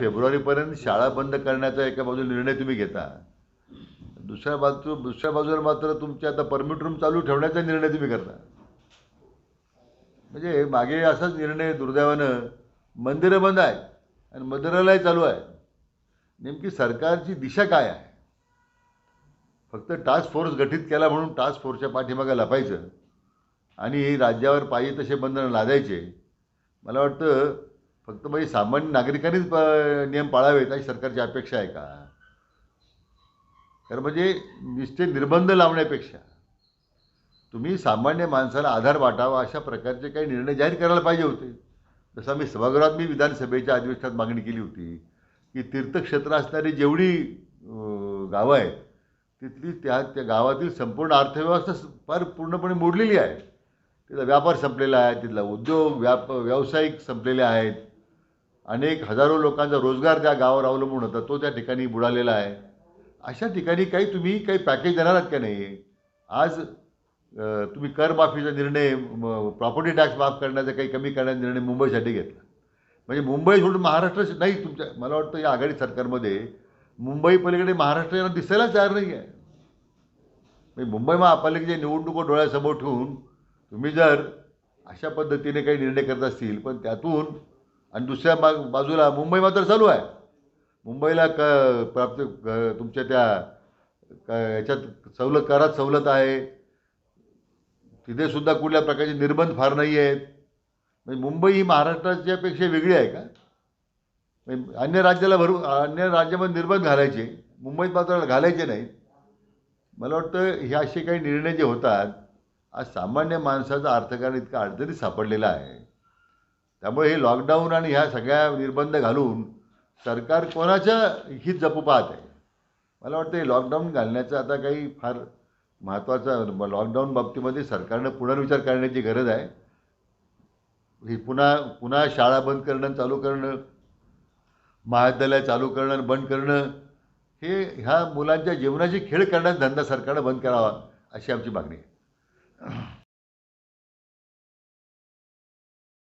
फेब्रुवारीपर्यंत शाळा बंद करण्याचा एका बाजूला निर्णय तुम्ही घेता. दुसऱ्या बाजू दुसऱ्या बाजूला मात्र तुमचे आता परमिट रूम चालू ठेवण्याचा निर्णय तुम्ही करता. म्हणजे मागे असाच निर्णय दुर्दैवानं मंदिरं बंद आहे आणि मंदिरालय चालू आहे. नेमकी सरकारची दिशा काय आहे? फक्त टास्क फोर्स गठीत केला म्हणून टास्क फोर्सच्या पाठीमागे लपायचं आणि राज्यावर पाहिजे तसे बंधनं लादायचे. मला वाटतं फक्त म्हणजे सामान्य नागरिकांनीच नियम पाळावेत अशी सरकारची अपेक्षा आहे का? कारण म्हणजे निश्चित निर्बंध लावण्यापेक्षा तुम्ही सामान्य माणसाला आधार वाटावा अशा प्रकारचे काही निर्णय जाहीर करायला पाहिजे होते. जसं मी सभागृहात मी विधानसभेच्या अधिवेशनात मागणी केली होती की तीर्थक्षेत्र असणारी जेवढी गावं आहेत तिथली त्या त्या गावातील संपूर्ण अर्थव्यवस्था फार पूर्णपणे मोडलेली आहे. तिथला व्यापार संपलेला आहे तिथला उद्योग व्याप व्यावसायिक संपलेले आहेत. अनेक हजारो लोकांचा रोजगार त्या गावावर अवलंबून होता. तो त्या ठिकाणी बुडालेला आहे. अशा ठिकाणी काही तुम्ही काही पॅकेज देणार आहात का नाही? आज तुम्ही कर माफीचा निर्णय प्रॉपर्टी टॅक्स माफ करण्याचा काही कमी करण्याचा निर्णय मुंबईसाठी घेतला. म्हणजे मुंबई सोडून महाराष्ट्र नाही तुमच्या मला वाटतं या आघाडी सरकारमध्ये मुंबई पलीकडे महाराष्ट्र यांना दिसायला तयार नाही आहे म्हणजे मुंबई महापालिकेच्या निवडणुका डोळ्यासमोर ठेवून तुम्ही जर अशा पद्धतीने काही निर्णय करत असतील पण त्यातून आणि दुसऱ्या बाग बाजूला मुंबई मात्र चालू आहे. मुंबईला क प्राप्त क- तुमच्या त्या क याच्यात सवलत करात सवलत आहे. तिथे सुद्धा कुठल्या प्रकारचे निर्बंध फार नाही आहेत. म्हणजे मुंबई ही महाराष्ट्राच्यापेक्षा वेगळी आहे का? म्हणजे अन्य राज्याला भरू अन्य राज्यामध्ये निर्बंध घालायचे. मुंबईत मात्र घालायचे नाहीत. मला वाटतं हे असे काही निर्णय जे होतात आज सामान्य माणसाचा अर्थकारण इतका अडचणीत सापडलेला आहे. त्यामुळे हे लॉकडाऊन आणि ह्या सगळ्या निर्बंध घालून सरकार कोणाच्या हित जपू पाहत? आहे मला वाटतं हे लॉकडाऊन घालण्याचं आता काही फार महत्त्वाचा लॉकडाऊन बाबतीमध्ये सरकारनं पुनर्विचार करण्याची गरज आहे. ही पुन्हा पुन्हा शाळा बंद करणं चालू करणं महाविद्यालय चालू करणं आणि बंद करणं हे ह्या मुलांच्या जीवनाची खेळ करण्याचा धंदा सरकारनं बंद करावा अशी आमची मागणी आहे.